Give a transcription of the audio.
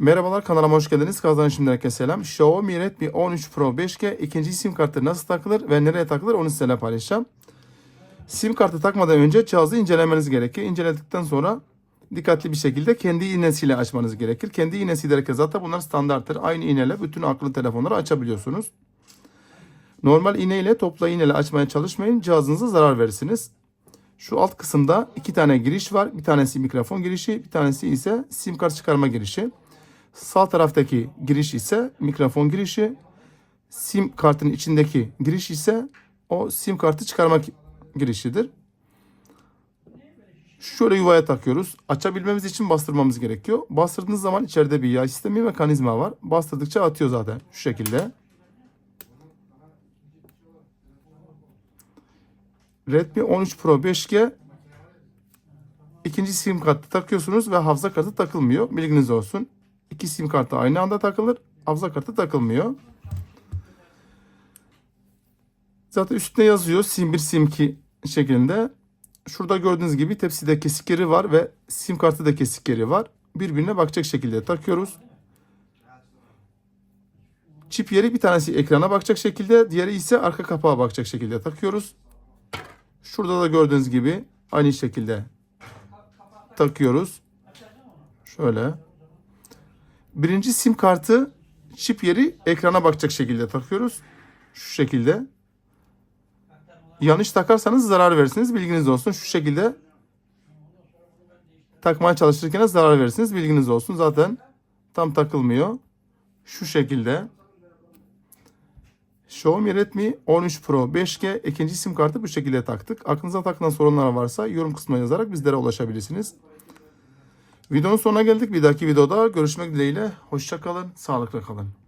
Merhabalar kanalıma hoş geldiniz. Kazan şimdiden herkese selam. Xiaomi Redmi 13 Pro 5G ikinci sim kartı nasıl takılır ve nereye takılır onu sizinle paylaşacağım. Sim kartı takmadan önce cihazı incelemeniz gerekir. İnceledikten sonra dikkatli bir şekilde kendi iğnesiyle açmanız gerekir. Kendi iğnesi derken zaten bunlar standarttır. Aynı iğneyle bütün akıllı telefonları açabiliyorsunuz. Normal iğneyle topla iğneyle açmaya çalışmayın. Cihazınıza zarar verirsiniz. Şu alt kısımda iki tane giriş var. Bir tanesi mikrofon girişi, bir tanesi ise sim kart çıkarma girişi. Sağ taraftaki giriş ise mikrofon girişi. Sim kartın içindeki giriş ise o sim kartı çıkarma girişidir. Şöyle yuvaya takıyoruz. Açabilmemiz için bastırmamız gerekiyor. Bastırdığınız zaman içeride bir yay sistemi mekanizma var. Bastırdıkça atıyor zaten şu şekilde. Redmi 13 Pro 5G ikinci sim kartı takıyorsunuz ve hafıza kartı takılmıyor. Bilginiz olsun. İki sim kartı aynı anda takılır. Hafıza kartı takılmıyor. Zaten üstüne yazıyor sim 1 sim 2 şeklinde. Şurada gördüğünüz gibi tepside kesik yeri var ve sim kartı da kesik yeri var. Birbirine bakacak şekilde takıyoruz. Çip yeri bir tanesi ekrana bakacak şekilde, diğeri ise arka kapağa bakacak şekilde takıyoruz. Şurada da gördüğünüz gibi aynı şekilde takıyoruz. Şöyle. Birinci sim kartı çip yeri ekrana bakacak şekilde takıyoruz. Şu şekilde. Yanlış takarsanız zarar verirsiniz. Bilginiz olsun. Şu şekilde takmaya çalışırken zarar verirsiniz. Bilginiz olsun. Zaten tam takılmıyor. Şu şekilde. Xiaomi Redmi 13 Pro 5G ikinci sim kartı bu şekilde taktık. Aklınıza takılan sorunlar varsa yorum kısmına yazarak bizlere ulaşabilirsiniz. Videonun sonuna geldik. Bir dahaki videoda görüşmek dileğiyle. Hoşça kalın, sağlıkla kalın.